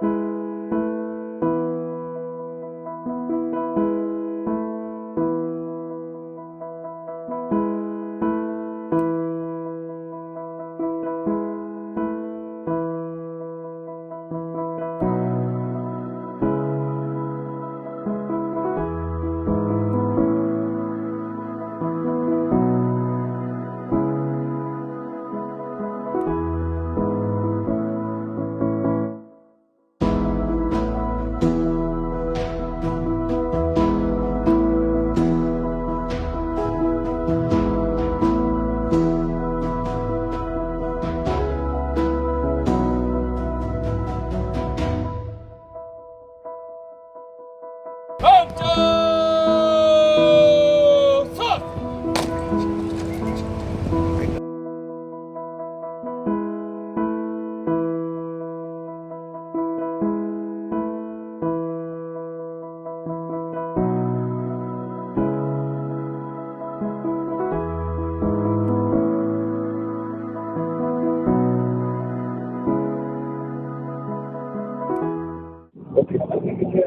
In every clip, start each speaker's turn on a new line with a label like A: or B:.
A: thank you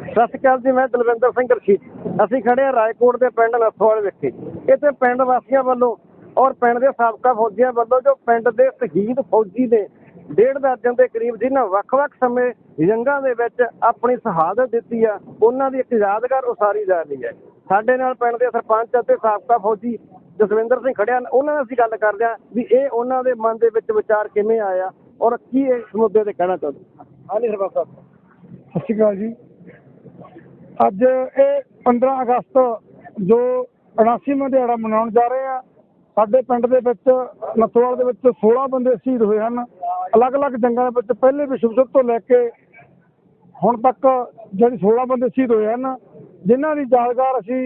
A: ਸਤਿ ਸ਼੍ਰੀ ਅਕਾਲ ਜੀ, ਮੈਂ ਦਲਵਿੰਦਰ ਸਿੰਘ ਰਸ਼ੀਦ। ਅਸੀਂ ਖੜੇ ਹਾਂ ਰਾਏਕੋਟ ਦੇ ਪਿੰਡ ਨੱਥੋਵਾਲ ਵਿਖੇ। ਇੱਥੇ ਪਿੰਡ ਵਾਸੀਆਂ ਵੱਲੋਂ ਔਰ ਪਿੰਡ ਦੇ ਸਾਬਕਾ ਫੌਜੀਆਂ ਵੱਲੋਂ ਜੋ ਪਿੰਡ ਦੇ ਸ਼ਹੀਦ ਫੌਜੀ ਨੇ ਡੇਢ ਦਰਜਨ ਦੇ ਕਰੀਬ ਜਿਨ੍ਹਾਂ ਵੱਖ-ਵੱਖ ਸਮੇਂ ਜੰਗਾਂ ਦੇ ਵਿੱਚ ਆਪਣੀ ਸ਼ਹਾਦਤ ਦਿੱਤੀ ਆ, ਉਹਨਾਂ ਦੀ ਇੱਕ ਯਾਦਗਾਰ ਉਸਾਰੀ ਜਾ ਰਹੀ ਹੈ। ਸਾਡੇ ਨਾਲ ਪਿੰਡ ਦੇ ਸਰਪੰਚ ਅਤੇ ਸਾਬਕਾ ਫੌਜੀ ਜਸਵਿੰਦਰ ਸਿੰਘ ਖੜਿਆ, ਉਹਨਾਂ ਨਾਲ ਅਸੀਂ ਗੱਲ ਕਰਦੇ ਹਾਂ ਵੀ ਇਹ ਉਹਨਾਂ ਦੇ ਮਨ ਦੇ ਵਿੱਚ ਵਿਚਾਰ ਕਿਵੇਂ ਆਇਆ ਔਰ ਕੀ ਇਸ ਮੁੱਦੇ ਤੇ ਕਹਿਣਾ ਚਾਹੁੰਦੇ ਹਾਂਜੀ, ਸਰਪੰਚ ਸਾਹਿਬ।
B: ਸਤਿ ਸ਼੍ਰੀ ਅਕਾਲ ਜੀ। ਅੱਜ ਇਹ 15 ਅਗਸਤ ਜੋ 79ਵਾਂ ਦਿਹਾੜਾ ਮਨਾਉਣ ਜਾ ਰਹੇ ਆ ਸਾਡੇ ਪਿੰਡ ਦੇ ਵਿੱਚ ਨੱਥੋਵਾਲ ਦੇ ਵਿੱਚ 16 ਬੰਦੇ ਸ਼ਹੀਦ ਹੋਏ ਹਨ। ਅਲੱਗ-ਅਲੱਗ ਜੰਗਾਂ ਦੇ ਵਿੱਚ ਪਹਿਲੇ ਵਿਸ਼ਵ ਯੁੱਧ ਤੋਂ ਲੈ ਕੇ ਹੁਣ ਤੱਕ ਜਿਹੜੇ 16 ਬੰਦੇ ਸ਼ਹੀਦ ਹੋਏ ਹਨ ਜਿਨ੍ਹਾਂ ਦੀ ਯਾਦਗਾਰ ਅਸੀਂ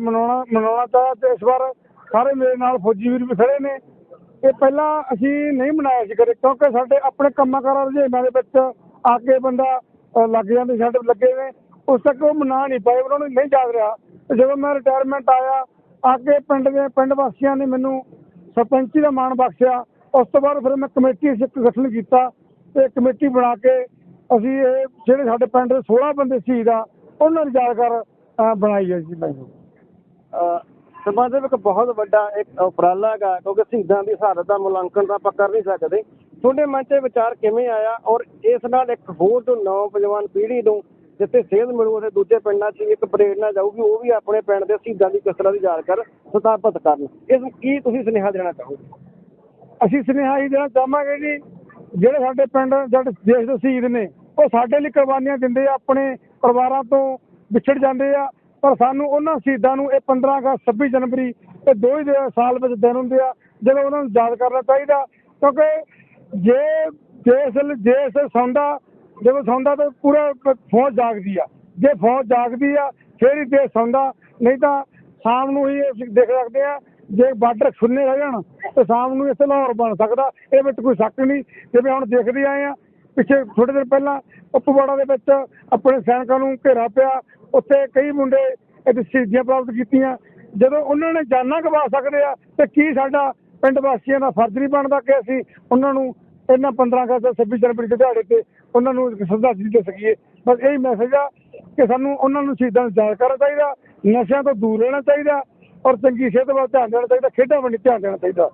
B: ਮਨਾਉਣਾ ਮਨਾਉਣਾ ਚਾਹਿਆ ਤੇ ਇਸ ਵਾਰ ਸਾਰੇ ਮੇਰੇ ਨਾਲ ਫੌਜੀ ਵੀਰ ਵੀ ਖੜੇ ਨੇ। ਇਹ ਪਹਿਲਾਂ ਅਸੀਂ ਨਹੀਂ ਮਨਾਇਆ ਸੀ ਕਦੇ ਕਿਉਂਕਿ ਸਾਡੇ ਆਪਣੇ ਕੰਮਾਂ ਕਾਰਾਂ ਰੁਝੇਵਿਆਂ ਦੇ ਵਿੱਚ ਆ ਕੇ ਬੰਦਾ ਅਹ, ਲੱਗ ਜਾਂਦੇ ਸਾਡੇ ਲੱਗੇ ਨੇ। ਉਸ ਤੱਕ ਉਹ ਮਨਾ ਨਹੀਂ ਪਾਏ ਉਹਨਾਂ ਨੂੰ ਨਹੀਂ ਯਾਦ ਰਿਹਾ। ਜਦੋਂ ਮੈਂ ਰਿਟਾਇਰਮੈਂਟ ਆਇਆ ਆ ਕੇ ਪਿੰਡ ਦੇ ਪਿੰਡ ਵਾਸੀਆਂ ਨੇ ਮੈਨੂੰ ਸਰਪੰਚੀ ਦਾ ਮਾਣ ਬਖਸ਼ਿਆ। ਉਸ ਤੋਂ ਬਾਅਦ ਫਿਰ ਮੈਂ ਕਮੇਟੀ ਇੱਕ ਗਠਨ ਕੀਤਾ ਤੇ ਕਮੇਟੀ ਬਣਾ ਕੇ ਅਸੀਂ ਇਹ ਜਿਹੜੇ ਸਾਡੇ ਪਿੰਡ ਦੇ 16 ਬੰਦੇ ਸ਼ਹੀਦ ਆ, ਉਹਨਾਂ ਦੀ ਯਾਦਗਾਰ ਬਣਾਈ ਹੈ ਜੀ ਮੈਂ।
A: ਅਹ ਸਰਪੰਚ ਸਾਹਿਬ ਇੱਕ ਬਹੁਤ ਵੱਡਾ ਇੱਕ ਉਪਰਾਲਾ ਹੈਗਾ, ਕਿਉਂਕਿ ਸ਼ਹੀਦਾਂ ਦੀ ਸ਼ਹਾਦਤ ਦਾ ਮੁਲਾਂਕਣ ਤਾਂ ਆਪਾਂ ਕਰ ਨਹੀਂ ਸਕਦੇ। ਤੁਹਾਡੇ ਮਨ 'ਚ ਵਿਚਾਰ ਕਿਵੇਂ ਆਇਆ? ਔਰ ਇਸ ਨਾਲ ਇੱਕ ਹੋਰ ਜੋ ਨੌਜਵਾਨ ਪੀੜ੍ਹੀ ਨੂੰ ਜਿੱਥੇ ਸੇਧ ਮਿਲੂ ਅਤੇ ਦੂਜੇ ਪਿੰਡਾਂ 'ਚ ਇੱਕ ਪ੍ਰੇਰਣਾ ਜਾਊਗੀ, ਉਹ ਵੀ ਆਪਣੇ ਪਿੰਡ ਦੇ ਸ਼ਹੀਦਾਂ ਦੀ ਕਿਸ ਤਰ੍ਹਾਂ ਦੀ ਕਰ, ਸਥਾਪਿਤ ਕਰਨ। ਇਸ ਕੀ ਤੁਸੀਂ ਸੁਨੇਹਾ ਦੇਣਾ ਚਾਹੋਗੇ?
B: ਅਸੀਂ ਸੁਨੇਹਾ ਹੀ ਦੇਣਾ ਚਾਹਾਂਗੇ ਜੀ, ਜਿਹੜੇ ਸਾਡੇ ਪਿੰਡ ਜਿਹੜੇ ਦੇਸ਼ ਦੇ ਸ਼ਹੀਦ ਨੇ, ਉਹ ਸਾਡੇ ਲਈ ਕੁਰਬਾਨੀਆਂ ਦਿੰਦੇ ਆ, ਆਪਣੇ ਪਰਿਵਾਰਾਂ ਤੋਂ ਵਿਛੜ ਜਾਂਦੇ ਆ, ਪਰ ਸਾਨੂੰ ਉਹਨਾਂ ਸ਼ਹੀਦਾਂ ਨੂੰ ਇਹ 15 ਅਗਸਤ 26 ਜਨਵਰੀ ਇਹ ਦੋ ਹੀ ਸਾਲ ਵਿੱਚ ਦਿਨ ਹੁੰਦੇ ਆ, ਜਦੋਂ ਉਹਨਾਂ ਨੂੰ ਯਾਦ ਕਰਨਾ ਚਾਹੀਦਾ, ਕਿਉਂਕਿ ਜੇ ਦੇਸ਼ ਦੇਸ਼ ਸੌਂਦਾ ਜਦੋਂ ਸੌਂਦਾ ਤਾਂ ਪੂਰਾ ਫੌਜ ਜਾਗਦੀ ਆ। ਜੇ ਫੌਜ ਜਾਗਦੀ ਆ, ਫਿਰ ਹੀ ਦੇਸ਼ ਸੌਂਦਾ। ਨਹੀਂ ਤਾਂ ਸ਼ਾਮ ਨੂੰ ਹੀ ਅਸੀਂ ਦੇਖ ਸਕਦੇ ਆ, ਜੇ ਬਾਰਡਰ ਖੁੱਲੇ ਰਹਿ ਜਾਣ, ਤੇ ਸ਼ਾਮ ਨੂੰ ਇੱਥੇ ਲਾਹੌਰ ਬਣ ਸਕਦਾ। ਇਹ ਵਿੱਚ ਕੋਈ ਸ਼ੱਕ ਨਹੀਂ। ਜਿਵੇਂ ਹੁਣ ਦੇਖਦੇ ਆਏ ਆ, ਪਿੱਛੇ ਥੋੜੇ ਦਿਨ ਪਹਿਲਾਂ ਉਪਵਾੜਾ ਦੇ ਵਿੱਚ ਆਪਣੇ ਸੈਨਿਕਾਂ ਨੂੰ ਘੇਰਾ ਪਿਆ। ਉੱਥੇ ਕਈ ਮੁੰਡੇ ਇੱਥੇ ਸ਼ਹੀਦੀਆਂ ਪ੍ਰਾਪਤ ਕੀਤੀਆਂ। ਜਦੋਂ ਉਹਨਾਂ ਨੇ ਜਾਨਾਂ ਗਵਾ ਸਕਦੇ ਆ, ਤੇ ਕੀ ਸਾਡਾ ਪਿੰਡ ਵਾਸੀਆਂ ਦਾ ਫਰਜ਼ ਨਹੀਂ ਬਣਦਾ ਕਿ ਅਸੀਂ ਉਹਨਾਂ ਨੂੰ ਇਹਨਾਂ 15 ਅਗਸਤ 26 ਜਨਵਰੀ ਦੇ ਦਿਹਾੜੇ ਤੇ ਉਹਨਾਂ ਨੂੰ ਸ਼ਰਧਾਂਜਲੀ ਦੇ ਸਕੀਏ। ਬਸ ਇਹੀ ਮੈਸੇਜ ਆ ਕਿ ਸਾਨੂੰ ਉਹਨਾਂ ਨੂੰ ਸ਼ਹੀਦਾਂ ਨੂੰ ਯਾਦ ਕਰਨਾ ਚਾਹੀਦਾ ਨਸ਼ਿਆਂ ਤੋਂ ਦੂਰ ਰਹਿਣਾ ਚਾਹੀਦਾ ਔਰ ਚੰਗੀ ਸਿਹਤ ਵੱਲ ਧਿਆਨ ਦੇਣਾ ਚਾਹੀਦਾ ਖੇਡਾਂ ਵੱਲ ਧਿਆਨ ਦੇਣਾ ਚਾਹੀਦਾ।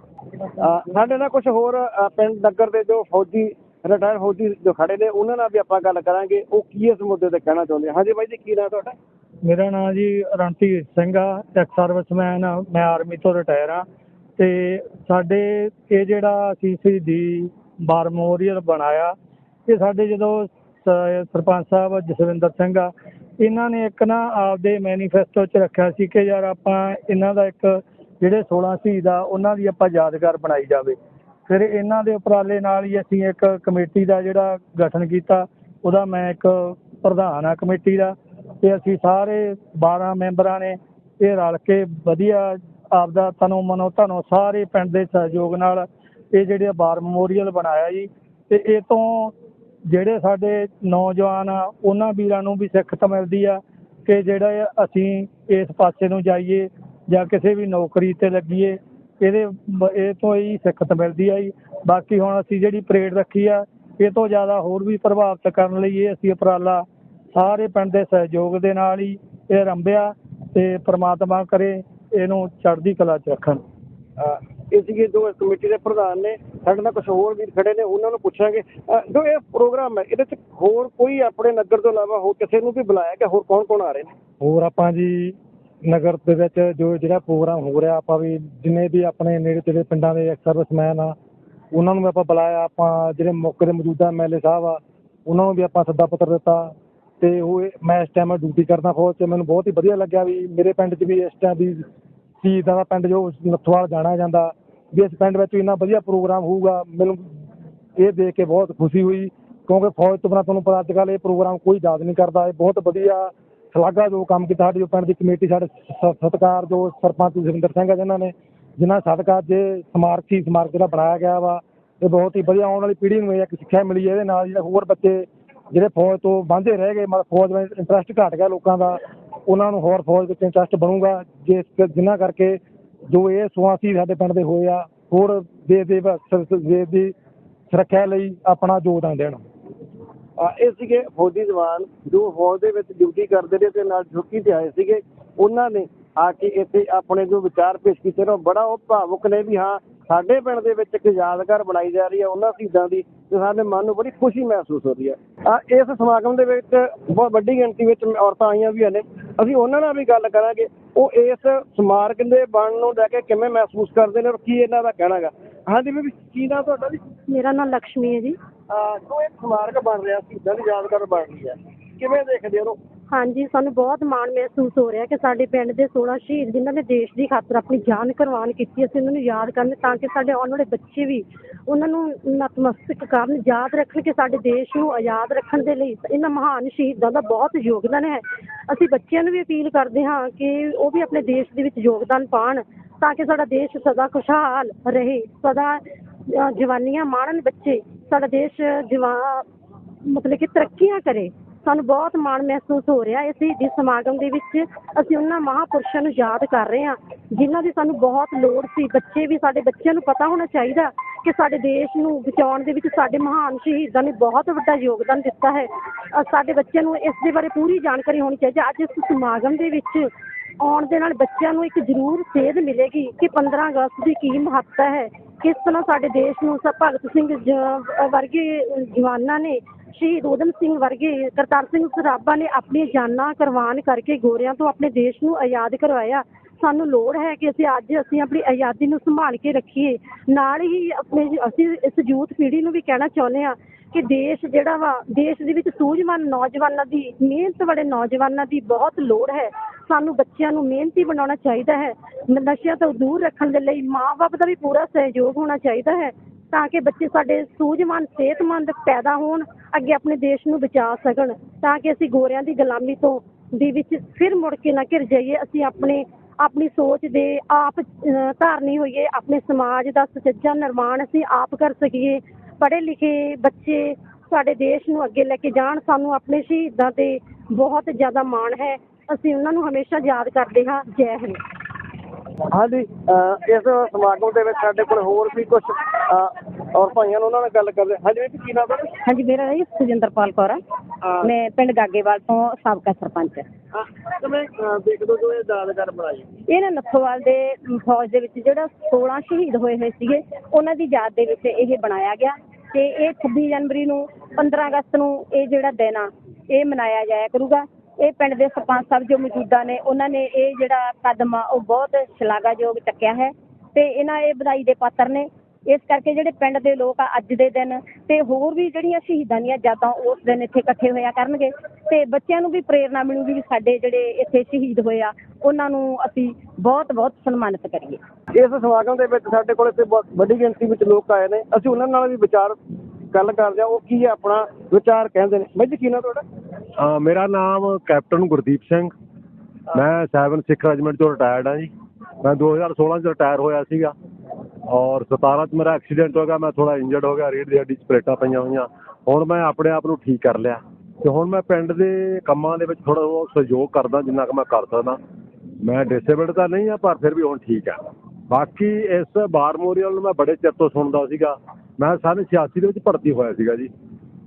A: ਸਾਡੇ ਨਾਲ ਕੁਝ ਹੋਰ ਪਿੰਡ ਨਗਰ ਦੇ ਜੋ ਫੌਜੀ ਰਿਟਾਇਰ ਫੌਜੀ ਜੋ ਖੜੇ ਨੇ ਉਹਨਾਂ ਨਾਲ ਵੀ ਆਪਾਂ ਗੱਲ ਕਰਾਂਗੇ। ਉਹ ਕੀ ਇਸ ਮੁੱਦੇ ਤੇ ਕਹਿਣਾ ਚਾਹੁੰਦੇ ਆ? ਹਾਂਜੀ ਬਾਈ ਜੀ ਕੀ ਨਾਮ ਤੁਹਾਡਾ?
B: ਮੇਰਾ ਨਾਮ ਜੀ ਰਣਧੀਰ ਸਿੰਘ ਆ ਐਕਸ ਸਰਵਿਸਮੈਨ ਆ ਮੈਂ ਆਰਮੀ ਤੋਂ ਰਿਟਾਇਰ ਆ। ਤੇ ਸਾਡੇ ਇਹ ਜਿਹੜਾ ਅਸੀਂ ਸ਼ਹੀਦੀ ਬਾਰ ਮੈਮੋਰੀਅਲ ਬਣਾਇਆ ਇਹ ਸਾਡੇ ਜਦੋਂ ਸ- ਸਰਪੰਚ ਸਾਹਿਬ ਜਸਵਿੰਦਰ ਸਿੰਘ ਆ, ਇਹਨਾਂ ਨੇ ਇੱਕ ਨਾ ਆਪਦੇ ਮੈਨੀਫੈਸਟੋ 'ਚ ਰੱਖਿਆ ਸੀ ਕਿ ਯਾਰ ਆਪਾਂ ਇਹਨਾਂ ਦਾ ਇੱਕ ਜਿਹੜੇ 16 ਸ਼ਹੀਦ ਆ, ਉਹਨਾਂ ਦੀ ਆਪਾਂ ਯਾਦਗਾਰ ਬਣਾਈ ਜਾਵੇ। ਫਿਰ ਇਹਨਾਂ ਦੇ ਉਪਰਾਲੇ ਨਾਲ ਹੀ ਅਸੀਂ ਇੱਕ ਕਮੇਟੀ ਦਾ ਜਿਹੜਾ ਗਠਨ ਕੀਤਾ, ਉਹਦਾ ਮੈਂ ਇੱਕ ਪ੍ਰਧਾਨ ਆ ਕਮੇਟੀ ਦਾ। ਤੇ ਅਸੀਂ ਸਾਰੇ 12 ਮੈਂਬਰਾਂ ਨੇ ਇਹ ਰਲ ਕੇ ਵਧੀਆ ਆਪਦਾ ਤਨੋਂ ਮਨੋਂ ਧਨੋਂ ਸਾਰੇ ਪਿੰਡ ਦੇ ਸਹਿਯੋਗ ਨਾਲ ਇਹ ਜਿਹੜੇ ਬਾਰ ਮੈਮੋਰੀਅਲ ਬਣਾਇਆ ਜੀ। ਤੇ ਇਹ ਤੋਂ ਜਿਹੜੇ ਸਾਡੇ ਨੌਜਵਾਨ ਆ, ਉਹਨਾਂ ਵੀਰਾਂ ਨੂੰ ਵੀ ਸਿੱਖਤ ਮਿਲਦੀ ਆ ਕਿ ਜਿਹੜਾ ਅਸੀਂ ਇਸ ਪਾਸੇ ਨੂੰ ਜਾਈਏ ਜਾਂ ਕਿਸੇ ਵੀ ਨੌਕਰੀ ਤੇ ਲੱਗੀਏ, ਇਹਦੇ ਇਹ ਤੋਂ ਹੀ ਸਿੱਖਤ ਮਿਲਦੀ ਆ ਜੀ। ਬਾਕੀ ਹੁਣ ਅਸੀਂ ਜਿਹੜੀ ਪਰੇਡ ਰੱਖੀ ਆ,
C: ਇਹ ਤੋਂ ਜ਼ਿਆਦਾ ਹੋਰ ਵੀ ਪ੍ਰਭਾਵਿਤ ਕਰਨ ਲਈ ਇਹ ਅਸੀਂ ਉਪਰਾਲਾ ਸਾਰੇ ਪਿੰਡ ਦੇ ਸਹਿਯੋਗ ਦੇ ਨਾਲ ਹੀ ਇਹ ਆਰੰਭਿਆ ਤੇ ਪ੍ਰਮਾਤਮਾ ਕਰੇ, ਇਹਨੂੰ ਚੜ੍ਹਦੀ ਕਲਾ ਚ ਰੱਖਣ।
A: ਇਹ ਸੀਗੇ ਜੋ ਕਮੇਟੀ ਦੇ ਪ੍ਰਧਾਨ ਨੇ ਸਾਡੇ ਨਾਲ ਕੁਝ ਹੋਰ ਵੀਰ ਖੜੇ ਨੇ, ਉਹਨਾਂ ਨੂੰ ਪੁੱਛਾਂਗੇ। ਜੋ ਇਹ ਪ੍ਰੋਗਰਾਮ ਹੈ, ਇਹਦੇ ਚ ਹੋਰ ਕੋਈ ਆਪਣੇ ਨਗਰ ਤੋਂ ਇਲਾਵਾ ਹੋਰ ਕਿਸੇ ਨੂੰ ਵੀ ਬੁਲਾਇਆ ਕਿ ਹੋਰ ਕੌਣ ਕੌਣ ਆ ਰਹੇ ਨੇ?
C: ਹੋਰ ਆਪਾਂ ਜੀ, ਨਗਰ ਦੇ ਵਿੱਚ ਜੋ ਜਿਹੜਾ ਪ੍ਰੋਗਰਾਮ ਹੋ ਰਿਹਾ, ਆਪਾਂ ਵੀ ਜਿੰਨੇ ਵੀ ਆਪਣੇ ਨੇੜੇ ਤੇੜੇ ਪਿੰਡਾਂ ਦੇ ਸਰਵਿਸਮੈਨ ਆ, ਉਹਨਾਂ ਨੂੰ ਵੀ ਆਪਾਂ ਬੁਲਾਇਆ, ਆਪਾਂ ਜਿਹੜੇ ਮੌਕੇ ਦੇ ਮੌਜੂਦਾ ਐਮਐਲਏ ਸਾਹਿਬ ਆ, ਉਹਨਾਂ ਨੂੰ ਵੀ ਆਪਾਂ ਸੱਦਾ ਪੱਤਰ ਦਿੱਤਾ। ਤੇ ਉਹ ਮੈਂ ਇਸ ਟਾਈਮ ਡਿਊਟੀ ਕਰਦਾ ਫੌਜ 'ਚ, ਮੈਨੂੰ ਬਹੁਤ ਹੀ ਵਧੀਆ ਲੱਗਿਆ ਵੀ ਮੇਰੇ ਪਿੰਡ 'ਚ ਵੀ ਇਸ ਟਾਈਮ ਵੀ ਸ਼ਹੀਦਾਂ ਦਾ ਪਿੰਡ ਜੋ ਨੱਥਵਾਲ ਜਾਣਾ ਜਾਂਦਾ ਵੀ ਇਸ ਪਿੰਡ ਵਿੱਚ ਇੰਨਾ ਵਧੀਆ ਪ੍ਰੋਗਰਾਮ ਹੋਊਗਾ, ਮੈਨੂੰ ਇਹ ਦੇਖ ਕੇ ਬਹੁਤ ਖੁਸ਼ੀ ਹੋਈ, ਕਿਉਂਕਿ ਫੌਜ ਤੋਂ ਬਿਨਾਂ ਤੁਹਾਨੂੰ ਪਤਾ ਅੱਜ ਕੱਲ੍ਹ ਇਹ ਪ੍ਰੋਗਰਾਮ ਕੋਈ ਯਾਦ ਨਹੀਂ ਕਰਦਾ, ਇਹ ਬਹੁਤ ਵਧੀਆ ਸ਼ਲਾਘਾ ਜੋ ਕੰਮ ਕੀਤਾ ਸਾਡੀ ਜੋ ਪਿੰਡ ਦੀ ਕਮੇਟੀ, ਸਾਡੇ ਸਤਿਕਾਰ ਜੋ ਸਰਪੰਚ ਸੁਖਿੰਦਰ ਸਿੰਘ ਆ ਜਿਨ੍ਹਾਂ ਨੇ, ਜਿਨ੍ਹਾਂ ਸਦਕਾ ਜੇ ਸਮਾਰਕ ਸੀ ਸਮਾਰਕ ਜਿਹੜਾ ਬਣਾਇਆ ਗਿਆ ਵਾ, ਇਹ ਬਹੁਤ ਹੀ ਵਧੀਆ ਆਉਣ ਵਾਲੀ ਪੀੜ੍ਹੀ ਨੂੰ ਇਹ ਇੱਕ ਸਿੱਖਿਆ ਮਿਲੀ ਹੈ ਇਹਦੇ ਨਾਲ ਜਿਹੜੇ ਹੋਰ ਬੱਚੇ ਜਿਹੜੇ ਫੌਜ ਤੋਂ ਵਾਂਝੇ ਰਹਿ ਗਏ, ਮਤਲਬ ਫੌਜ ਵਿੱਚ ਇੰਟਰਸਟ ਘਟ ਗਿਆ ਲੋਕਾਂ ਦਾ, ਉਹਨਾਂ ਨੂੰ ਹੋਰ ਫੌਜ ਵਿੱਚ ਇੰਟਰਸਟ ਬਣੂਗਾ, ਜਿਸ ਜਿਨ੍ਹਾਂ ਕਰਕੇ ਜੋ ਇਹ ਸੁਆਸੀ ਸਾਡੇ ਪਿੰਡ ਦੇ ਹੋਏ ਆ, ਹੋਰ ਦੇਸ਼ ਦੇ ਦੇਸ਼ ਦੀ ਸੁਰੱਖਿਆ ਲਈ ਆਪਣਾ ਯੋਗਦਾਨ ਦੇਣ।
A: ਇਹ ਸੀਗੇ ਫੌਜੀ ਜਵਾਨ, ਜੋ ਫੌਜ ਦੇ ਵਿੱਚ ਡਿਊਟੀ ਕਰਦੇ ਨੇ ਤੇ ਨਾਲ ਛੁੱਟੀ ਤੇ ਆਏ ਸੀਗੇ। ਉਹਨਾਂ ਨੇ ਆ ਕੇ ਇੱਥੇ ਆਪਣੇ ਜੋ ਵਿਚਾਰ ਪੇਸ਼ ਕੀਤੇ ਨੇ, ਉਹ ਬੜਾ ਉਹ ਭਾਵੁਕ ਨੇ ਵੀ ਹਾਂ, ਸਾਡੇ ਪਿੰਡ ਦੇ ਵਿੱਚ ਇੱਕ ਯਾਦਗਾਰ ਬਣਾਈ ਜਾ ਰਹੀ ਹੈ ਉਹਨਾਂ ਸ਼ਹੀਦਾਂ ਦੀ, ਤੇ ਸਾਡੇ ਮਨ ਨੂੰ ਬੜੀ ਖੁਸ਼ੀ ਮਹਿਸੂਸ ਹੋ ਰਹੀ ਹੈ ਆ, ਇਸ ਸਮਾਗਮ ਦੇ ਵਿੱਚ ਬਹੁਤ ਵੱਡੀ ਗਿਣਤੀ ਵਿੱਚ ਔਰਤਾਂ ਆਈਆਂ ਵੀ ਨੇ। ਅਸੀਂ ਉਹਨਾਂ ਨਾਲ ਵੀ ਗੱਲ ਕਰਾਂਗੇ। ਉਹ ਇਸ ਸਮਾਰਕ ਦੇ ਬਣਨ ਨੂੰ ਲੈ ਕੇ ਕਿਵੇਂ ਮਹਿਸੂਸ ਕਰਦੇ ਨੇ ਔਰ ਕੀ ਇਹਨਾਂ ਦਾ ਕਹਿਣਾ ਗਾ ਹਾਂਜੀ ਬੀਬੀ ਕੀ ਨਾਂ ਤੁਹਾਡਾ ਜੀ?
D: ਮੇਰਾ ਨਾਮ ਲక్ష్ਮੀ ਹੈ ਜੀ।
A: ਜੋ ਇੱਕ ਸਮਾਰਕ ਬਣ ਰਿਹਾ ਸੀ ਦੀ ਯਾਦਗਾਰ ਬਣ ਰਹੀ ਹੈ। ਕਿਵੇਂ ਦੇਖਦੇ ਹੋ?
D: ਹਾਂਜੀ ਸਾਨੂੰ ਬਹੁਤ ਮਾਣ ਮਹਿਸੂਸ ਹੋ ਰਿਹਾ ਕਿ ਸਾਡੇ ਪਿੰਡ ਦੇ 16 ਸ਼ਹੀਦ ਜਿਨ੍ਹਾਂ ਨੇ ਦੇਸ਼ ਦੀ ਖਾਤਰ ਆਪਣੀ ਜਾਨ ਕੁਰਬਾਨ ਕੀਤੀ ਅਸੀਂ ਉਹਨਾਂ ਨੂੰ ਯਾਦ ਕਰਨ ਤਾਂ ਕਿ ਸਾਡੇ ਆਉਣ ਵਾਲੇ ਬੱਚੇ ਵੀ ਉਹਨਾਂ ਨੂੰ ਨਤਮਸਤਕ ਕਰਨ, ਯਾਦ ਰੱਖਣ ਕਿ ਸਾਡੇ ਦੇਸ਼ ਨੂੰ ਆਜ਼ਾਦ ਰੱਖਣ ਦੇ ਲਈ ਇਹਨਾਂ ਮਹਾਨ ਸ਼ਹੀਦਾਂ ਦਾ ਬਹੁਤ ਯੋਗਦਾਨ ਹੈ। ਅਸੀਂ ਬੱਚਿਆਂ ਨੂੰ ਵੀ ਅਪੀਲ ਕਰਦੇ ਹਾਂ ਕਿ ਉਹ ਵੀ ਆਪਣੇ ਦੇਸ਼ ਦੇ ਵਿੱਚ ਯੋਗਦਾਨ ਪਾਉਣ ਤਾਂ ਕਿ ਸਾਡਾ ਦੇਸ਼ ਸਦਾ ਖੁਸ਼ਹਾਲ ਰਹੇ, ਸਦਾ ਜਵਾਨੀਆਂ ਮਾਣਨ ਬੱਚੇ, ਸਾਡਾ ਦੇਸ਼ ਜਵਾ, ਮਤਲਬ ਕਿ ਤਰੱਕੀਆਂ ਕਰੇ। ਸਾਨੂੰ ਬਹੁਤ ਮਾਣ ਮਹਿਸੂਸ ਹੋ ਰਿਹਾ ਹੈ ਇਸ ਸ਼ਹੀਦੀ ਸਮਾਗਮ ਦੇ ਵਿੱਚ। ਅਸੀਂ ਉਹਨਾਂ ਮਹਾਪੁਰਸ਼ਾਂ ਨੂੰ ਯਾਦ ਕਰ ਰਹੇ ਹਾਂ, ਜਿਨ੍ਹਾਂ ਦੀ ਸਾਨੂੰ ਬਹੁਤ ਲੋੜ ਸੀ। ਬੱਚੇ ਵੀ ਸਾਡੇ ਬੱਚਿਆਂ ਨੂੰ ਪਤਾ ਹੋਣਾ ਚਾਹੀਦਾ ਕਿ ਸਾਡੇ ਦੇਸ਼ ਨੂੰ ਬਚਾਉਣ ਦੇ ਵਿੱਚ ਸਾਡੇ ਮਹਾਨ ਸ਼ਹੀਦਾਂ ਨੇ ਬਹੁਤ ਵੱਡਾ ਯੋਗਦਾਨ ਦਿੱਤਾ ਹੈ। ਅ, ਸਾਡੇ ਬੱਚਿਆਂ ਨੂੰ ਇਸ ਦੇ ਬਾਰੇ ਪੂਰੀ ਜਾਣਕਾਰੀ ਹੋਣੀ ਚਾਹੀਦੀ ਹੈ। ਅੱਜ ਇਸ ਸਮਾਗਮ ਦੇ ਵਿੱਚ ਆਉਣ ਦੇ ਨਾਲ ਬੱਚਿਆਂ ਨੂੰ ਇੱਕ ਜ਼ਰੂਰ ਸੇਧ ਮਿਲੇਗੀ ਕਿ 15 ਅਗਸਤ ਦੀ ਕੀ ਮਹੱਤਤਾ ਹੈ। ਕਿਸ ਤਰ੍ਹਾਂ ਸਾਡੇ ਦੇਸ਼ ਨੂੰ ਸ- ਭਗਤ ਸਿੰਘ ਜ- ਵਰਗੇ ਜਵਾਨਾਂ ਨੇ ਸ਼ਹੀਦ ਊਧਮ ਸਿੰਘ ਵਰਗੇ ਕਰਤਾਰ ਸਿੰਘ ਸਰਾਭਾ ਨੇ ਆਪਣੀਆਂ ਜਾਨਾਂ ਕੁਰਬਾਨ ਕਰਕੇ ਗੋਰਿਆਂ ਤੋਂ ਆਪਣੇ ਦੇਸ਼ ਨੂੰ ਆਜ਼ਾਦ ਕਰਵਾਇਆ। ਸਾਨੂੰ ਲੋੜ ਹੈ ਕਿ ਅਸੀਂ ਅੱਜ ਅਸੀਂ ਆਪਣੀ ਆਜ਼ਾਦੀ ਨੂੰ ਸੰਭਾਲ ਕੇ ਰੱਖੀਏ। ਨਾਲ ਹੀ ਆਪਣੇ ਅਸੀਂ ਇਸ ਯੂਥ ਪੀੜ੍ਹੀ ਨੂੰ ਵੀ ਕਹਿਣਾ ਚਾਹੁੰਦੇ ਹਾਂ ਕਿ ਦੇਸ਼ ਜਿਹੜਾ ਵਾ, ਦੇਸ਼ ਦੇ ਵਿੱਚ ਸੂਝਵਾਨ ਨੌਜਵਾਨਾਂ ਦੀ, ਮਿਹਨਤ ਵਾਲੇ ਨੌਜਵਾਨਾਂ ਦੀ ਬਹੁਤ ਲੋੜ ਹੈ। ਸਾਨੂੰ ਬੱਚਿਆਂ ਨੂੰ ਮਿਹਨਤੀ ਬਣਾਉਣਾ ਚਾਹੀਦਾ ਹੈ। ਨਸ਼ਿਆਂ ਤੋਂ ਦੂਰ ਰੱਖਣ ਦੇ ਲਈ ਮਾਪੇ ਦਾ ਵੀ ਪੂਰਾ ਸਹਿਯੋਗ ਹੋਣਾ ਚਾਹੀਦਾ ਹੈ ਤਾਂ ਕਿ ਬੱਚੇ ਸਾਡੇ ਸੂਝਵਾਨ, ਸਿਹਤਮੰਦ ਪੈਦਾ ਹੋਣ, ਅੱਗੇ ਆਪਣੇ ਦੇਸ਼ ਨੂੰ ਬਚਾ ਸਕਣ। ਤਾਂ ਕਿ ਅਸੀਂ ਗੋਰਿਆਂ ਦੀ ਗੁਲਾਮੀ ਤੋਂ, ਦੇ ਵਿੱਚ ਫਿਰ ਮੁੜ ਕੇ ਨਾ ਘਿਰ ਜਾਈਏ। ਅਸੀਂ ਆਪਣੇ ਆਪਣੀ ਸੋਚ ਦੇ ਆਪ ਧਾਰਨੀ ਹੋਈਏ ਆਪਣੇ ਸਮਾਜ ਦਾ ਸੁਚੱਜਾ ਨਿਰਮਾਣ ਅਸੀਂ ਆਪ ਕਰ ਸਕੀਏ। ਪੜ੍ਹੇ ਲਿਖੇ ਬੱਚੇ ਸਾਡੇ ਦੇਸ਼ ਨੂੰ ਅੱਗੇ ਲੈ ਕੇ ਜਾਣ ਸਾਨੂੰ ਆਪਣੇ ਸ਼ਹੀਦਾਂ ਤੇ ਬਹੁਤ ਜ਼ਿਆਦਾ ਮਾਣ ਹੈ। ਅਸੀਂ ਉਹਨਾਂ ਨੂੰ ਹਮੇਸ਼ਾ ਯਾਦ ਕਰਦੇ ਹਾਂ। ਜੈ ਹਿੰਦ।
A: ਹਾਂਜੀ ਇਸ ਸਮਾਗਮ ਦੇ ਵਿੱਚ ਸਾਡੇ ਕੋਲ ਹੋਰ ਵੀ ਕੁਝ ਔਰ ਭਾਈਆਂ ਨੂੰ ਉਹਨਾਂ ਨਾਲ ਗੱਲ ਕਰਦੇ ਹਾਂਜੀ ਵੀ ਕੀ ਨਾਮ ਹੈ
E: ਹਾਂਜੀ ਮੇਰਾ ਨਾਮ ਜੀ ਸੁਜਿੰਦਰਪਾਲ ਕੌਰ ਆ।
A: ਹਾਂ।
E: ਮੈਂ ਪਿੰਡ ਗਾਗੇਵਾਲ ਤੋਂ ਸਾਬਕਾ ਸਰਪੰਚ।
A: ਹਾਂ, ਕਿਵੇਂ ਦੇਖ ਦੋ ਜੋ ਇਹ ਯਾਦਗਾਰ ਬਣਾਈ।
E: ਇਹ ਨਾ ਨੱਥੋਵਾਲ ਦੇ ਫੌਜ ਦੇ ਵਿੱਚ ਜਿਹੜਾ 16 ਸ਼ਹੀਦ ਹੋਏ ਹੋਏ ਸੀਗੇ ਉਹਨਾਂ ਦੀ ਯਾਦ ਦੇ ਵਿੱਚ ਇਹ ਬਣਾਇਆ ਗਿਆ। ਤੇ ਇਹ 26 ਜਨਵਰੀ ਨੂੰ 15 ਅਗਸਤ ਨੂੰ ਇਹ ਜਿਹੜਾ ਦਿਨ ਆ ਇਹ ਮਨਾਇਆ ਜਾਇਆ ਕਰੂਗਾ। ਇਹ ਪਿੰਡ ਦੇ ਸਰਪੰਚ ਸਾਹਿਬ ਜੋ ਮੌਜੂਦਾ ਨੇ ਉਹਨਾਂ ਨੇ ਇਹ ਜਿਹੜਾ ਕਦਮ ਆ ਉਹ ਬਹੁਤ ਸ਼ਲਾਘਾਯੋਗ ਚੱਕਿਆ ਹੈ। ਤੇ ਇਹਨਾਂ ਇਹ ਵਧਾਈ ਦੇ ਪਾਤਰ ਨੇ। ਇਸ ਕਰਕੇ ਜਿਹੜੇ ਪਿੰਡ ਦੇ ਲੋਕ ਆ ਅੱਜ ਦੇ ਦਿਨ ਤੇ ਹੋਰ ਵੀ ਜਿਹੜੀਆਂ ਸ਼ਹੀਦਾਂ ਦੀਆਂ ਯਾਦਾਂ ਉਸ ਦਿਨ ਇੱਥੇ ਇਕੱਠੇ ਹੋਇਆ ਕਰਨਗੇ ਤੇ ਬੱਚਿਆਂ ਨੂੰ ਵੀ ਪ੍ਰੇਰਣਾ ਮਿਲੂਗੀ ਵੀ ਸਾਡੇ ਜਿਹੜੇ ਇੱਥੇ ਸ਼ਹੀਦ ਹੋਏ ਆ ਉਹਨਾਂ ਨੂੰ ਅਸੀਂ ਬਹੁਤ ਬਹੁਤ ਸਨਮਾਨਿਤ ਕਰੀਏ।
A: ਇਸ ਸਮਾਗਮ ਦੇ ਵਿੱਚ ਸਾਡੇ ਕੋਲ ਇੱਥੇ ਬਹੁਤ ਵੱਡੀ ਗਿਣਤੀ ਵਿੱਚ ਲੋਕ ਆਏ ਨੇ। ਅਸੀਂ ਉਹਨਾਂ ਨਾਲ ਵੀ ਵਿਚਾਰ ਗੱਲ ਕਰਦੇ ਹਾਂ। ਉਹ ਕੀ ਆਪਣਾ ਵਿਚਾਰ ਕਹਿੰਦੇ ਨੇ। ਕੀ ਨਾਮ ਤੁਹਾਡਾ?
F: ਮੇਰਾ ਨਾਮ ਕੈਪਟਨ ਗੁਰਦੀਪ ਸਿੰਘ। ਮੈਂ 7 ਸਿੱਖ ਰੈਜੀਮੈਂਟ ਤੋਂ ਰਿਟਾਇਰਡ ਹਾਂ ਜੀ। ਮੈਂ 2016 ਚ ਰਿਟਾਇਰ ਹੋਇਆ ਸੀਗਾ। ਔਰ 17 ਚ ਮੇਰਾ ਐਕਸੀਡੈਂਟ ਹੋ ਗਿਆ, ਮੈਂ ਥੋੜਾ ਇੰਜਰਡ ਹੋ ਗਿਆ ਰੀੜ ਦੀ ਹੱਡੀ 'ਚ ਪਲੇਟਾਂ ਪਈਆਂ ਹੋਈਆਂ। ਹੁਣ ਮੈਂ ਆਪਣੇ ਆਪ ਨੂੰ ਠੀਕ ਕਰ ਲਿਆ। ਤੇ ਹੁਣ ਮੈਂ ਪਿੰਡ ਦੇ ਕੰਮਾਂ ਦੇ ਵਿੱਚ ਥੋੜਾ ਬਹੁਤ ਸਹਿਯੋਗ ਕਰਦਾ, ਜਿੰਨਾ ਕੁ ਮੈਂ ਕਰ ਸਕਦਾ। ਮੈਂ ਡਿਸੇਬਲਡ ਤਾਂ ਨਹੀਂ ਆ, ਪਰ ਫਿਰ ਵੀ ਹੁਣ ਠੀਕ ਆ। ਬਾਕੀ ਇਸ ਬਾਰ ਮੋਰੀਅਲ ਨੂੰ ਮੈਂ ਬੜੇ ਚਿਰ ਤੋਂ ਸੁਣਦਾ ਸੀਗਾ। ਮੈਂ ਸਾਲ 86 ਦੇ ਵਿੱਚ ਭਰਤੀ ਹੋਇਆ ਸੀਗਾ ਜੀ।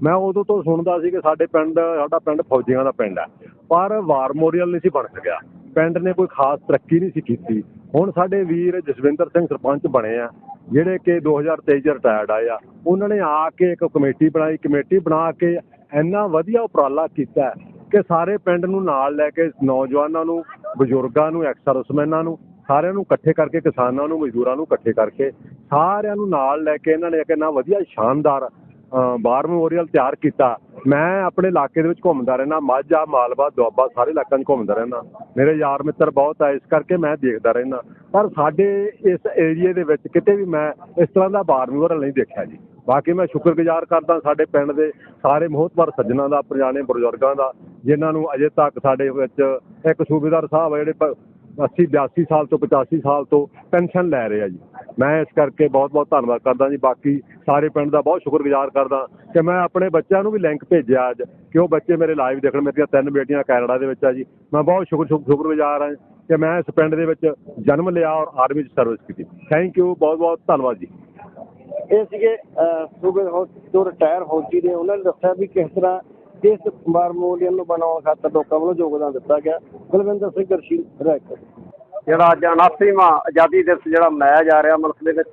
F: ਮੈਂ ਉਦੋਂ ਤੋਂ ਸੁਣਦਾ ਸੀ ਕਿ ਸਾਡੇ ਪਿੰਡ, ਸਾਡਾ ਪਿੰਡ ਫੌਜੀਆਂ ਦਾ ਪਿੰਡ ਹੈ ਪਰ ਵਾਰ ਮੈਮੋਰੀਅਲ ਨਹੀਂ ਸੀ ਬਣ ਸਕਿਆ। ਪਿੰਡ ਨੇ ਕੋਈ ਖਾਸ ਤਰੱਕੀ ਨਹੀਂ ਸੀ ਕੀਤੀ। ਹੁਣ ਸਾਡੇ ਵੀਰ ਜਸਵਿੰਦਰ ਸਿੰਘ ਸਰਪੰਚ ਬਣੇ ਆ ਜਿਹੜੇ ਕਿ 2023 ਚ ਰਿਟਾਇਰਡ ਆਏ ਆ ਉਹਨਾਂ ਨੇ ਆ ਕੇ ਇੱਕ ਕਮੇਟੀ ਬਣਾਈ ਕਮੇਟੀ ਬਣਾ ਕੇ ਇੰਨਾ ਵਧੀਆ ਉਪਰਾਲਾ ਕੀਤਾ ਕਿ ਸਾਰੇ ਪਿੰਡ ਨੂੰ ਨਾਲ ਲੈ ਕੇ ਨੌਜਵਾਨਾਂ ਨੂੰ ਬਜ਼ੁਰਗਾਂ ਨੂੰ ਐਕਸਰਸਮੈਨਾਂ ਨੂੰ ਸਾਰਿਆਂ ਨੂੰ ਇਕੱਠੇ ਕਰਕੇ ਕਿਸਾਨਾਂ ਨੂੰ ਮਜ਼ਦੂਰਾਂ ਨੂੰ ਇਕੱਠੇ ਕਰਕੇ ਸਾਰਿਆਂ ਨੂੰ ਨਾਲ ਲੈ ਕੇ ਇਹਨਾਂ ਨੇ ਇੱਕ ਇੰਨਾ ਵਧੀਆ ਸ਼ਾਨਦਾਰ ਅ, ਬਾਰ ਮੈਮੋਰੀਅਲ ਤਿਆਰ ਕੀਤਾ। ਮੈਂ ਆਪਣੇ ਇਲਾਕੇ ਦੇ ਵਿੱਚ ਘੁੰਮਦਾ ਰਹਿਣਾ ਮਾਝਾ ਮਾਲਵਾ, ਦੁਆਬਾ ਸਾਰੇ ਇਲਾਕਿਆਂ 'ਚ ਘੁੰਮਦਾ ਰਹਿਣਾ ਮੇਰੇ ਯਾਰ ਮਿੱਤਰ ਬਹੁਤ ਆ, ਇਸ ਕਰਕੇ ਮੈਂ ਦੇਖਦਾ ਰਹਿਣਾ ਪਰ ਸਾਡੇ ਇਸ ਏਰੀਏ ਦੇ ਵਿੱਚ ਕਿਤੇ ਵੀ ਮੈਂ ਇਸ ਤਰ੍ਹਾਂ ਦਾ ਬਾਰ ਨਹੀਂ ਦੇਖਿਆ ਜੀ। ਬਾਕੀ ਮੈਂ ਸ਼ੁਕਰਗੁਜ਼ਾਰ ਕਰਦਾ ਸਾਡੇ ਪਿੰਡ ਦੇ ਸਾਰੇ ਮੋਹਤਵਰ ਸੱਜਣਾ ਦਾ, ਪੁਰਾਣੇ ਬਜ਼ੁਰਗਾਂ ਦਾ, ਜਿਨ੍ਹਾਂ ਨੂੰ ਅਜੇ ਤੱਕ ਸਾਡੇ ਵਿੱਚ ਇੱਕ ਸੂਬੇਦਾਰ ਸਾਹਿਬ ਆ ਜਿਹੜੇ ਪ- 80 82 ਸਾਲ ਤੋਂ 85 ਸਾਲ ਤੋਂ ਪੈਨਸ਼ਨ ਲੈ ਰਹੇ ਆ ਜੀ। ਮੈਂ ਇਸ ਕਰਕੇ ਬਹੁਤ ਬਹੁਤ ਧੰਨਵਾਦ ਕਰਦਾ ਜੀ। ਬਾਕੀ ਸਾਰੇ ਪਿੰਡ ਦਾ ਬਹੁਤ ਸ਼ੁਕਰਗੁਜ਼ਾਰ ਕਰਦਾ ਕਿ ਮੈਂ ਆਪਣੇ ਬੱਚਿਆਂ ਨੂੰ ਵੀ ਲਿੰਕ ਭੇਜਿਆ ਅੱਜ ਕਿ ਉਹ ਬੱਚੇ ਮੇਰੇ ਲਾਈਵ ਦੇਖਣ। ਮੇਰੀਆਂ ਤਿੰਨ ਬੇਟੀਆਂ ਕੈਨੇਡਾ ਦੇ ਵਿੱਚ ਆ ਜੀ। ਮੈਂ ਬਹੁਤ ਸ਼ੁਕਰ ਸ਼ੁਕਰਗੁਜ਼ਾਰ ਹਾਂ ਕਿ ਮੈਂ ਇਸ ਪਿੰਡ ਦੇ ਵਿੱਚ ਜਨਮ ਲਿਆ ਔਰ ਆਰਮੀ 'ਚ ਸਰਵਿਸ ਕੀਤੀ। ਥੈਂਕ ਯੂ ਬਹੁਤ ਬਹੁਤ ਧੰਨਵਾਦ ਜੀ।
A: ਇਹ ਸੀਗੇ ਅਹ, ਸੂਬੇ ਹੋ- ਜੋ ਰਿਟਾਇਰ ਫੌਜੀ ਨੇ ਉਹਨਾਂ ਨੇ ਦੱਸਿਆ ਵੀ ਕਿਸ ਤਰ੍ਹਾਂ ਇਸ ਵਾਰ ਮੈਮੋਰੀਅਲ ਨੂੰ ਬਣਾਉਣ ਖਾਤਰ ਲੋਕਾਂ ਵੱਲੋਂ ਯੋਗਦਾਨ ਦਿੱਤਾ ਗਿਆ। ਬਲਵਿੰਦਰ ਸਿੰਘ ਗਰਸ਼ੀ ਰੈਕ
G: ਜਿਹੜਾ ਅੱਜ 79ਵਾਂ ਆਜ਼ਾਦੀ ਦਿਵਸ ਜਿਹੜਾ ਮਨਾਇਆ ਜਾ ਰਿਹਾ ਮੁਲਕ ਦੇ ਵਿੱਚ,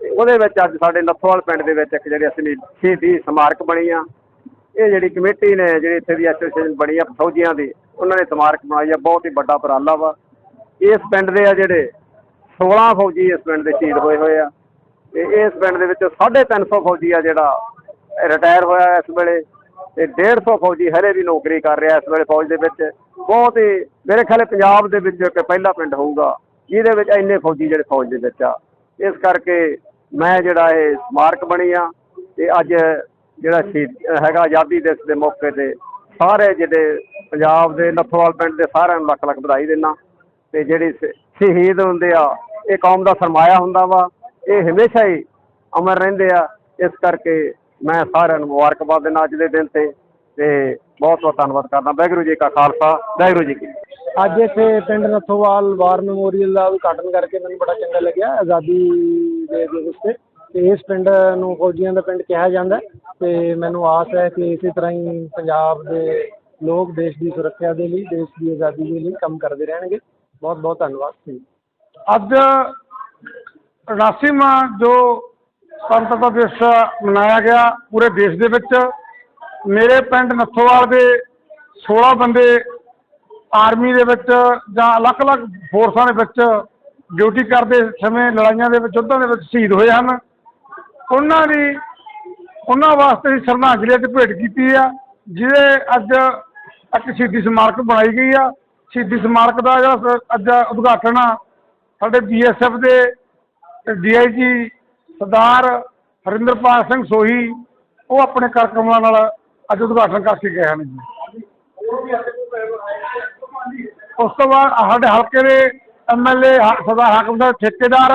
G: ਤੇ ਉਹਦੇ ਵਿੱਚ ਅੱਜ ਸਾਡੇ ਲੱਥੋਵਾਲ ਪਿੰਡ ਦੇ ਵਿੱਚ ਇੱਕ ਜਿਹੜੀ ਅਸੀਂ ਸ਼ਹੀਦੀ ਸਮਾਰਕ ਬਣੀ ਆ। ਇਹ ਜਿਹੜੀ ਕਮੇਟੀ ਨੇ, ਜਿਹੜੀ ਇੱਥੇ ਦੀ ਐਸੋਸੀਏਸ਼ਨ ਬਣੀ ਆ ਫੌਜੀਆਂ ਦੀ, ਉਹਨਾਂ ਨੇ ਸਮਾਰਕ ਬਣਾਈ ਆ, ਬਹੁਤ ਹੀ ਵੱਡਾ ਉਪਰਾਲਾ ਵਾ। ਇਸ ਪਿੰਡ ਦੇ ਆ ਜਿਹੜੇ 16 ਫੌਜੀ ਇਸ ਪਿੰਡ ਦੇ ਸ਼ਹੀਦ ਹੋਏ ਹੋਏ ਆ। ਤੇ ਇਸ ਪਿੰਡ ਦੇ ਵਿੱਚ 350 ਫੌਜੀ ਆ ਜਿਹੜਾ ਰਿਟਾਇਰ ਹੋਇਆ ਇਸ ਵੇਲੇ। ਤੇ 150 ਫੌਜੀ ਹਰੇ ਵੀ ਨੌਕਰੀ ਕਰ ਰਿਹਾ ਇਸ ਵੇਲੇ ਫੌਜ ਦੇ ਵਿੱਚ। ਬਹੁਤ ਹੀ ਮੇਰੇ ਖਿਆਲੇ ਪੰਜਾਬ ਦੇ ਵਿੱਚ ਇੱਕ ਪਹਿਲਾ ਪਿੰਡ ਹੋਊਗਾ, ਜਿਹਦੇ ਵਿੱਚ ਇੰਨੇ ਫੌਜੀ ਜਿਹੜੇ ਫੌਜ ਦੇ ਵਿੱਚ ਆ। ਇਸ ਕਰਕੇ ਮੈਂ ਜਿਹੜਾ ਇਹ ਸਮਾਰਕ ਬਣੀ ਆ ਤੇ ਅੱਜ ਜਿਹੜਾ ਸ਼ਹੀਦ ਹੈਗਾ ਆਜ਼ਾਦੀ ਦਿਵਸ ਦੇ ਮੌਕੇ ਤੇ ਸਾਰੇ ਜਿਹੜੇ ਪੰਜਾਬ ਦੇ ਨੱਥੋਵਾਲ ਪਿੰਡ ਦੇ ਸਾਰਿਆਂ ਨੂੰ ਲੱਖ ਲੱਖ ਵਧਾਈ ਦਿੰਦਾ। ਤੇ ਜਿਹੜੇ ਸ਼ਹੀਦ ਹੁੰਦੇ ਆ, ਇਹ ਕੌਮ ਦਾ ਸਰਮਾਇਆ ਹੁੰਦਾ ਵਾ। ਇਹ ਹਮੇਸ਼ਾ ਹੀ ਅਮਰ ਰਹਿੰਦੇ ਆ। ਇਸ ਕਰਕੇ ਮੈਂ ਸਾਰਿਆਂ ਨੂੰ ਮੁਬਾਰਕਬਾਦ ਦਿੰਦਾ ਅੱਜ ਦੇ ਦਿਨ ਤੇ ਤੇ ਬਹੁਤ ਬਹੁਤ ਧੰਨਵਾਦ ਕਰਦਾ। ਵਾਹਿਗੁਰੂ ਜੀ ਕਾ ਖਾਲਸਾ ਵਾਹਿਗੁਰੂ ਜੀ ਕੀ।
B: ਅੱਜ ਇੱਥੇ ਪਿੰਡ ਨੱਥੋਵਾਲ ਵਾਰ ਮੈਮੋਰੀਅਲ ਦਾ ਉਦਘਾਟਨ ਕਰਕੇ ਮੈਨੂੰ ਬੜਾ ਚੰਗਾ ਲੱਗਿਆ ਆਜ਼ਾਦੀ ਦੇ ਦਿਵਸ ਤੇ। ਤੇ ਇਸ ਪਿੰਡ ਨੂੰ ਫੌਜੀਆਂ ਦਾ ਪਿੰਡ ਕਿਹਾ ਜਾਂਦਾ ਤੇ ਮੈਨੂੰ ਆਸ ਹੈ ਕਿ ਇਸੇ ਤਰ੍ਹਾਂ ਹੀ ਪੰਜਾਬ ਦੇ ਲੋਕ ਦੇਸ਼ ਦੀ ਸੁਰੱਖਿਆ ਦੇ ਲਈ ਦੇਸ਼ ਦੀ ਆਜ਼ਾਦੀ ਦੇ ਲਈ ਕੰਮ ਕਰਦੇ ਰਹਿਣਗੇ। ਬਹੁਤ ਬਹੁਤ ਧੰਨਵਾਦ। ਅੱਜ 89ਵਾਂ ਜੋ ਸੁਤੰਤਰਤਾ ਦਿਵਸ ਮਨਾਇਆ ਗਿਆ ਪੂਰੇ ਦੇਸ਼ ਦੇ ਵਿੱਚ। ਮੇਰੇ ਪਿੰਡ ਨੱਥੋਵਾਲ ਦੇ 16 ਬੰਦੇ ਆਰਮੀ ਦੇ ਵਿੱਚ ਜਾਂ ਅਲੱਗ-ਅਲੱਗ ਫੋਰਸਾਂ ਦੇ ਵਿੱਚ ਡਿਊਟੀ ਕਰਦੇ ਸਮੇਂ ਲੜਾਈਆਂ ਦੇ ਵਿੱਚ, ਯੁੱਧਾਂ ਦੇ ਵਿੱਚ ਸ਼ਹੀਦ ਹੋਏ ਹਨ। ਉਹਨਾਂ ਦੀ, ਉਹਨਾਂ ਵਾਸਤੇ ਹੀ ਸ਼ਰਧਾਂਜਲੀ ਅੱਜ ਭੇਟ ਕੀਤੀ ਆ, ਜਿਹਦੇ ਅੱਜ ਇੱਕ ਸ਼ਹੀਦੀ ਸਮਾਰਕ ਬਣਾਈ ਗਈ ਆ। ਸ਼ਹੀਦੀ ਸਮਾਰਕ ਦਾ ਜਿਹੜਾ ਅੱਜ ਉਦਘਾਟਨ ਆ, ਸਾਡੇ ਬੀਐਸਐਫ ਦੇ ਡੀਆਈਜੀ ਸਰਦਾਰ ਹਰਿੰਦਰਪਾਲ ਸਿੰਘ ਸੋਹੀ, ਉਹ ਆਪਣੇ ਕਾਰਕੁਨਾਂ ਨਾਲ ਅੱਜ ਉਦਘਾਟਨ ਕਰਕੇ ਗਏ ਹਨ ਜੀ। ਉਸ ਤੋਂ ਬਾਅਦ ਸਾਡੇ ਹਲਕੇ ਦੇ ਐਮਐਲਏ ਸਰਦਾਰ ਹਾਕਮ ਦਾ ਠੇਕੇਦਾਰ,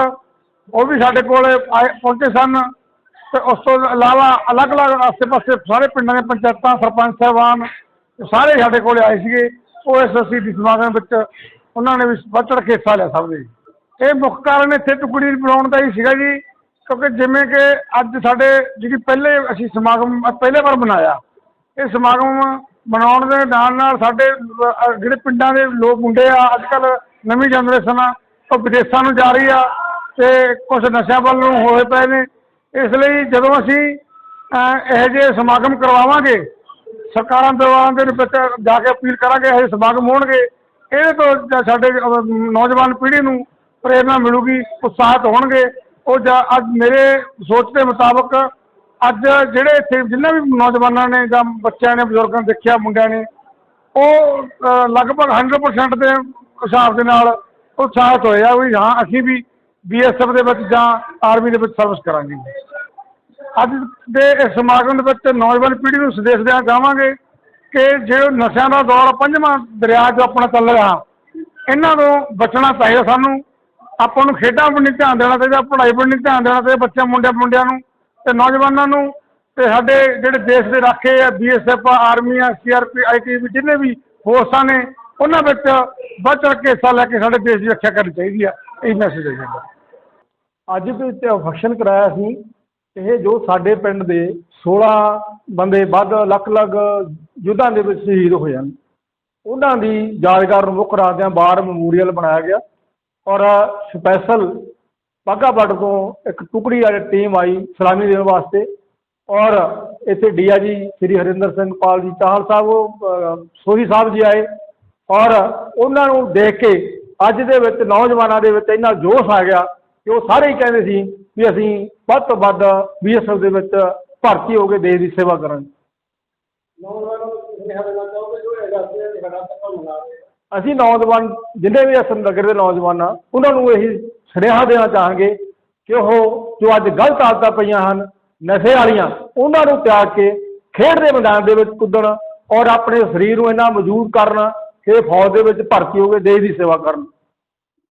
B: ਉਹ ਵੀ ਸਾਡੇ ਕੋਲ ਆਏ, ਪਹੁੰਚੇ ਸਨ। ਤੇ ਉਸ ਤੋਂ ਇਲਾਵਾ ਅਲੱਗ-ਅਲੱਗ ਆਸੇ-ਪਾਸੇ ਸਾਰੇ ਪਿੰਡਾਂ ਦੇ ਪੰਚਾਇਤਾਂ, ਸਰਪੰਚ ਸਾਹਿਬਾਨ ਸਾਰੇ ਸਾਡੇ ਕੋਲ ਆਏ ਸੀਗੇ। ਉਹ ਇਸ ਸ਼ਹੀਦੀ ਸਮਾਗਮ ਵਿੱਚ ਉਹਨਾਂ ਨੇ ਵੀ ਵੱਧ ਚੜ੍ਹ ਕੇ ਹਿੱਸਾ ਲਿਆ ਸਭ ਨੇ ਇਹ ਮੁੱਖ ਕਾਰਨ ਇੱਥੇ ਟੁਕੜੀ ਬਣਾਉਣ ਦਾ ਹੀ ਸੀਗਾ ਜੀ। ਕਿਉਂਕਿ ਜਿਵੇਂ ਕਿ ਅੱਜ ਸਾਡੇ ਜਿਹੜੀ ਪਹਿਲੇ ਅਸੀਂ ਸਮਾਗਮ ਪਹਿਲੇ ਵਾਰ ਮਨਾਇਆ ਇਹ ਸਮਾਗਮ ਮਨਾਉਣ ਦੇ ਨਾਲ ਨਾਲ ਸਾਡੇ ਜਿਹੜੇ ਪਿੰਡਾਂ ਦੇ ਲੋਕ ਮੁੰਡੇ ਆ ਅੱਜ ਕੱਲ ਨਵੀਂ ਜਨਰੇਸ਼ਨ ਆ ਉਹ ਵਿਦੇਸ਼ਾਂ ਨੂੰ ਜਾ ਰਹੀ ਆ ਤੇ ਕੁਝ ਨਸ਼ਿਆਂ ਵੱਲ ਨੂੰ ਹੋਏ ਪਏ ਨੇ। ਇਸ ਲਈ ਜਦੋਂ ਅਸੀਂ ਅਹ, ਇਹੋ ਜਿਹੇ ਸਮਾਗਮ ਕਰਵਾਵਾਂਗੇ ਸਰਕਾਰਾਂ ਦਰਬਾਰਾਂ ਦੇ ਵਿੱਚ ਜਾ ਕੇ ਅਪੀਲ ਕਰਾਂਗੇ ਇਹ ਜਿਹੇ ਸਮਾਗਮ ਹੋਣਗੇ ਇਹਦੇ ਤੋਂ ਸਾਡੇ ਨੌਜਵਾਨ ਪੀੜ੍ਹੀ ਨੂੰ ਪ੍ਰੇਰਨਾ ਮਿਲੂਗੀ ਉਤਸ਼ਾਹਿਤ ਹੋਣਗੇ। ਉਹ ਜਾਂ ਅੱਜ ਮੇਰੇ ਸੋਚ ਦੇ ਮੁਤਾਬਕ ਅੱਜ ਜਿਹੜੇ ਇੱਥੇ ਜਿੰਨਾ ਵੀ ਨੌਜਵਾਨਾਂ ਨੇ ਜਾਂ ਬੱਚਿਆਂ ਨੇ ਬਜ਼ੁਰਗਾਂ ਨੇ ਦੇਖਿਆ ਮੁੰਡਿਆਂ ਨੇ ਉਹ ਅਹ, ਲਗਭਗ 100% ਦੇ ਹਿਸਾਬ ਦੇ ਨਾਲ ਉਤਸ਼ਾਹਿਤ ਹੋਏ ਆ ਵੀ ਹਾਂ ਅਸੀਂ ਵੀ ਬੀਐਸਐਫ ਦੇ ਵਿੱਚ ਜਾਂ ਆਰਮੀ ਦੇ ਵਿੱਚ ਸਰਵਿਸ ਕਰਾਂਗੇ। ਅੱਜ ਦੇ ਇਸ ਸਮਾਗਮ ਦੇ ਵਿੱਚ ਨੌਜਵਾਨ ਪੀੜ੍ਹੀ ਨੂੰ ਸੰਦੇਸ਼ ਦੇਣਾ ਚਾਹਾਂਗੇ ਕਿ ਜੇ ਨਸ਼ਿਆਂ ਦਾ ਦੌਰ ਪੰਜਵਾਂ ਦਰਿਆ ਜੋ ਆਪਣਾ ਚੱਲ ਰਿਹਾ ਇਹਨਾਂ ਤੋਂ ਬਚਣਾ ਚਾਹੀਦਾ ਸਾਨੂੰ। ਆਪਾਂ ਨੂੰ ਖੇਡਾਂ ਵੱਲ ਨਹੀਂ ਧਿਆਨ ਦੇਣਾ ਚਾਹੀਦਾ, ਪੜ੍ਹਾਈ ਵੱਲ ਨਹੀਂ ਧਿਆਨ ਦੇਣਾ ਚਾਹੀਦਾ ਬੱਚਿਆਂ, ਮੁੰਡਿਆਂ ਮੁੰਡਿਆਂ ਨੂੰ ਅਤੇ ਨੌਜਵਾਨਾਂ ਨੂੰ ਅਤੇ ਸਾਡੇ ਜਿਹੜੇ ਦੇਸ਼ ਦੇ ਰਾਖੇ ਆ ਬੀਐਸਐਫ ਆਰਮੀ ਆ ਸੀ ਆਰ ਪੀ ਸੀਆਰਪੀ ਆਈਟੀਬੀ ਜਿੰਨੇ ਵੀ ਫੋਰਸਾਂ ਨੇ, ਉਹਨਾਂ ਵਿੱਚ ਵੱਧ ਚੜ੍ਹ ਕੇ ਹਿੱਸਾ ਲੈ ਕੇ ਸਾਡੇ ਦੇਸ਼ ਦੀ ਰੱਖਿਆ ਕਰਨੀ ਚਾਹੀਦੀ ਆ, ਇਹੀ ਮੈਸੇਜ ਹੈ ਜੀ
H: ਅੱਜ ਵੀ ਤੇ ਫੰਕਸ਼ਨ ਕਰਾਇਆ ਸੀ, ਇਹ ਜੋ ਸਾਡੇ ਪਿੰਡ ਦੇ 16 ਬੰਦੇ ਵੱਧ ਅਲੱਗ ਅਲੱਗ ਯੁੱਧਾਂ ਦੇ ਵਿੱਚ ਸ਼ਹੀਦ ਹੋਏ ਹਨ। ਉਹਨਾਂ ਦੀ ਯਾਦਗਾਰ ਨੂੰ ਮੁੱਖ ਰੱਖਦਿਆਂ ਬਾਰ ਮੈਮੋਰੀਅਲ ਬਣਾਇਆ ਗਿਆ। ਔਰ ਸਪੈਸ਼ਲ ਬਾਘਾ ਬਾਰਡਰ ਤੋਂ ਇੱਕ ਟੁਕੜੀ ਵਾਲੀ ਟੀਮ ਆਈ ਸਲਾਮੀ ਦੇਣ ਵਾਸਤੇ। ਔਰ ਇੱਥੇ ਡੀਆਈਜੀ ਸ੍ਰੀ ਹਰਿੰਦਰ ਸਿੰਘ ਪਾਲ ਜੀ ਚਾਹਲ ਸਾਹਿਬ ਉਹ, ਸੋਹੀ ਸਾਹਿਬ ਜੀ ਆਏ। ਔਰ ਉਹਨਾਂ ਨੂੰ ਦੇਖ ਕੇ ਅੱਜ ਦੇ ਵਿੱਚ ਨੌਜਵਾਨਾਂ ਦੇ ਵਿੱਚ ਇੰਨਾ ਜੋਸ਼ ਆ ਗਿਆ ਕਿ ਉਹ ਸਾਰੇ ਹੀ ਕਹਿੰਦੇ ਸੀ ਵੀ ਅਸੀਂ ਵੱਧ ਤੋਂ ਵੱਧ ਬੀਐਸਐਫ ਦੇ ਵਿੱਚ ਭਰਤੀ ਹੋ ਕੇ ਦੇਸ਼ ਦੀ ਸੇਵਾ ਕਰਾਂਗੇ। ਅਸੀਂ ਨੌਜਵਾਨ, ਜਿੰਨੇ ਵੀ ਅਸਲ ਨਗਰ ਦੇ ਨੌਜਵਾਨ ਆ, ਉਹਨਾਂ ਨੂੰ ਇਹੀ ਸੁਨੇਹਾ ਦੇਣਾ ਚਾਹਾਂਗੇ ਕਿ ਉਹ ਜੋ ਅੱਜ ਗਲਤ ਆਦਤਾਂ ਪਈਆਂ ਹਨ, ਨਸ਼ੇ ਵਾਲੀਆਂ, ਉਹਨਾਂ ਨੂੰ ਤਿਆਗ ਕੇ ਖੇਡ ਦੇ ਮੈਦਾਨ ਦੇ ਵਿੱਚ ਕੁੱਦਣ ਔਰ ਆਪਣੇ ਸਰੀਰ ਨੂੰ ਇੰਨਾ ਮਜ਼ਬੂਤ ਕਰਨ ਕਿ ਫੌਜ ਦੇ ਵਿੱਚ ਭਰਤੀ ਹੋ ਕੇ ਦੇਸ਼ ਦੀ ਸੇਵਾ ਕਰਨ।